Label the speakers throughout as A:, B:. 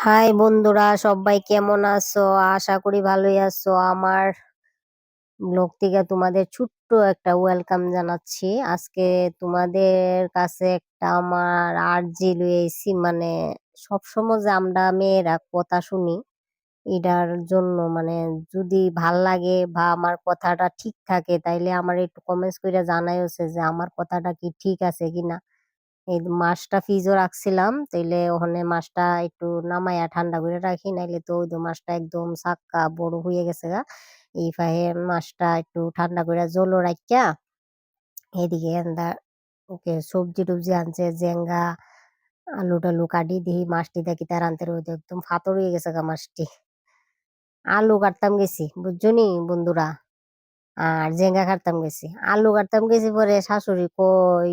A: High বন্ধুরা, সবাই কেমন আছো? আশা করি ভালোই আছো। আমার ব্লগ থেকে তোমাদের ছোট্ট একটা ওয়েলকাম জানাচ্ছি। আজকে তোমাদের কাছে একটা আমার আর্জি লইয়েছি মানে সবসময় যে আমরা মেয়েরা কথা শুনি, এটার জন্য মানে যদি ভালো লাগে বা আমার কথাটা ঠিক থাকে, তাইলে আমার একটু কমেন্টস করে জানাইছে যে আমার কথাটা কি ঠিক আছে কিনা। এই মাছটা ফ্রিজও রাখছিলাম, তাইলে ওখানে মাছটা একটু নামাইয়া ঠান্ডা করে রাখি, নাইলে তো ওই মাছটা একদম সাক্কা বড় হয়ে গেছে গা। এই ফাহে মাছটা একটু ঠান্ডা করে জলও রাখিয়া এদিকে এন্দা ওকে সবজি টবজি আনছে জেঙ্গা আলু টালু কাটি দিই মাছটি দেখি তার আনতে রইত একদম ফাতর হয়ে গেছে গা মাছটি। আলু কাটতাম গেছি, বুঝছ নি বন্ধুরা? আর জেঙ্গা কাটতাম গেছি, আলু কাটতাম গেছি পরে শাশুড়ি কই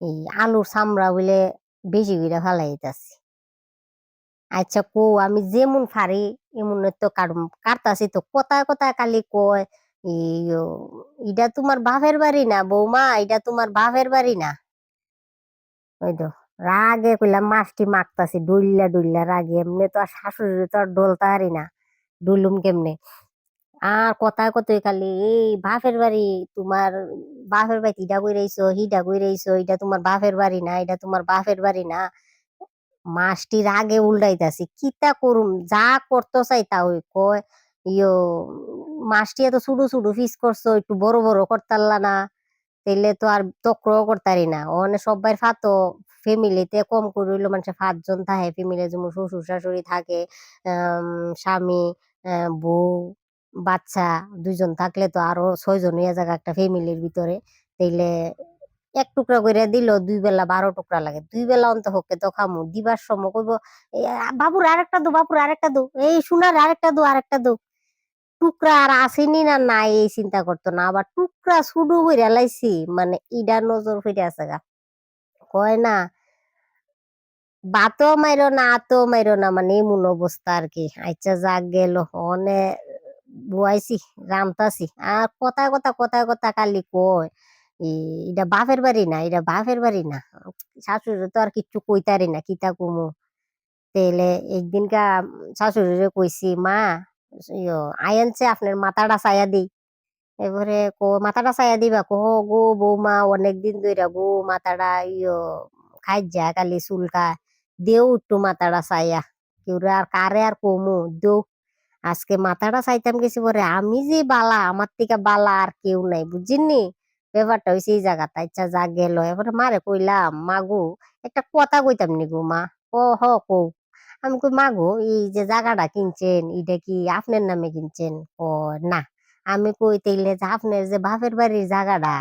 A: এই আলুর চামড়া বলে বেশি করে দিতাছি। আচ্ছা কো আমি যেমন পারি এমন তো কাটতাছি তো, কোথায় কোথায় কালি কয় ইটা তোমার বাপের বাড়ি না বৌমা এটা তোমার বাপের বাড়ি না? ওই তো, রাগে কইলাম, মাছটি মাখতাছি, ডুইল্লা ডুইল্লা রাগে, এমনি তো আর শাশুড়ি তো আর ডলতে পারি না ডুলুম কেমনে? আর কথায় কথায় খালি, এই বাপের বাড়ি, তোমার বাপের বাড়ি ইডা ইটা কইরাইছো, হিডা কইরাইছো, এটা তোমার বাপের বাড়ি না, এটা তোমার বাপের বাড়ি না। মাসটির আগে উল্টাইতাছি, কিতা করুম, যা করতে চাই তা ওই কয়। ইয়ো মাছটি এত ছোট ছোট ফিস করছ, একটু বড় বড় করতারলা না? তাইলে তো আর তক্রও করতারি না। ওখানে সবাই ফাতো ফ্যামিলিতে কম করে হইল মানুষের পাঁচজন থাকে ফ্যামিলি যেমন শ্বশুর শাশুড়ি থাকে স্বামী বউ বাচ্চা দুইজন থাকলে তো আরও ছয়জন হইয়া যাক একটা ফ্যামিলির ভিতরে। তাইলে এক টুকরা করে দিল, দুই বেলা বারো টুকরা লাগে। দুই বেলা অন্ত হকে তো খামু, দিবার সময় কইব বাবুর আরেকটা দো, বাবুর আরেকটা দো, এই সোনার আরেকটা দো আরেকটা দো। টুকরা আর আসেনি না, নাই, এই চিন্তা করতো না। আবার টুকরা শুরু করে লাইছি মানে ইডা নজর ফিরে আছে গা। কয় না বাতো মাইরো না আতো মাইরো না মানে এমন অবস্থা আর কি। আচ্ছা যাক গেল। অনে বুয়াইছি রামতাছি আর কথায় কথা কথায় কথা কালি কয় এটা বাপের বাড়ি না এটা বাপের বাড়ি না শাশুড়ি তো আর কিচ্ছু কইতারি না কিতা কুমু। তেলে একদিনকা শাশুড়িরে কইছি মা আইনছে আপনার মাথাটা চাইয়া দিই এবারে কো মাথাটা চাইয়া দিবা? কো গো বৌমা অনেকদিন ধইরা গো মাথাটা, ইয়ো খাই যা কালি চুলকা দেও একটু মাথাটা চাইয়া কেউ আর কারে আর কমু, দেও আজকে মাথাটা চাইতাম গেছি পরে, আমি যে বালা, আমার থেকে বালা আর কেউ নাই বুঝিনি ব্যাপারটা হয়েছে এই জায়গাটা ইচ্ছা যা গেল, এবারে মারে কইলাম, মাগু, একটা কথা কইতাম নি গো মা ও হ কৌ আমি কই, মাগো, এই যে জায়গাটা কিনছেন, এটা কি আপনার নামে কিনছেন? ও না। আমি কই, তাইলে যে আপনার যে বাপের বাড়ির জায়গাটা,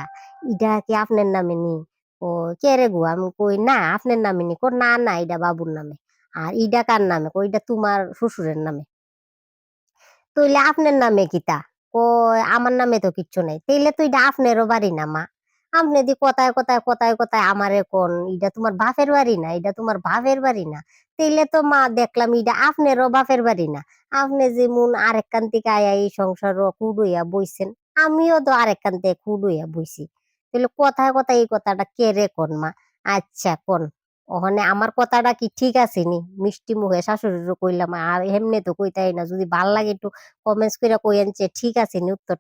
A: এটা কি আপনার নামে নি? ও কে রে গো? আমি কই, না, আপনার নামে নি। কো, না না, এটা বাবুর নামে। আর ইটা কার নামে? কই এটা তোমার শ্বশুরের নামে। তইলে আপনার নামে কিতা কয়, আমার নামে তো কিচ্ছু নাই। তাইলে তো এটা আপনারও বাড়ি না, মা। আপনি দি কথায়, কোথায়, কথায় কথায় আমারে কোন? এটা তোমার বাপের বাড়ি না, এটা তোমার বাপের বাড়ি না। তাইলে তো, মা, দেখলাম এটা আপনারও বাপের বাড়ি না। আপনি যেমন আরেক থেকে আয়া এই সংসার কুড়ুইয়া বইছেন, আমিও তো আরেক কান থেকে কুড়ুইয়া বইছি। তাহলে কথায় কথায় এই কথাটা কে রে কোন, মা? আচ্ছা কোন? ওখানে আমার কথাটা কি ঠিক আছে নি? মিষ্টি মুখে শাশুড়িরও কইলাম, আর এমনি তো কইতাই না। যদি ভালো লাগে একটু কমেন্টস করে কইয়েন ঠিক আছে নি উত্তর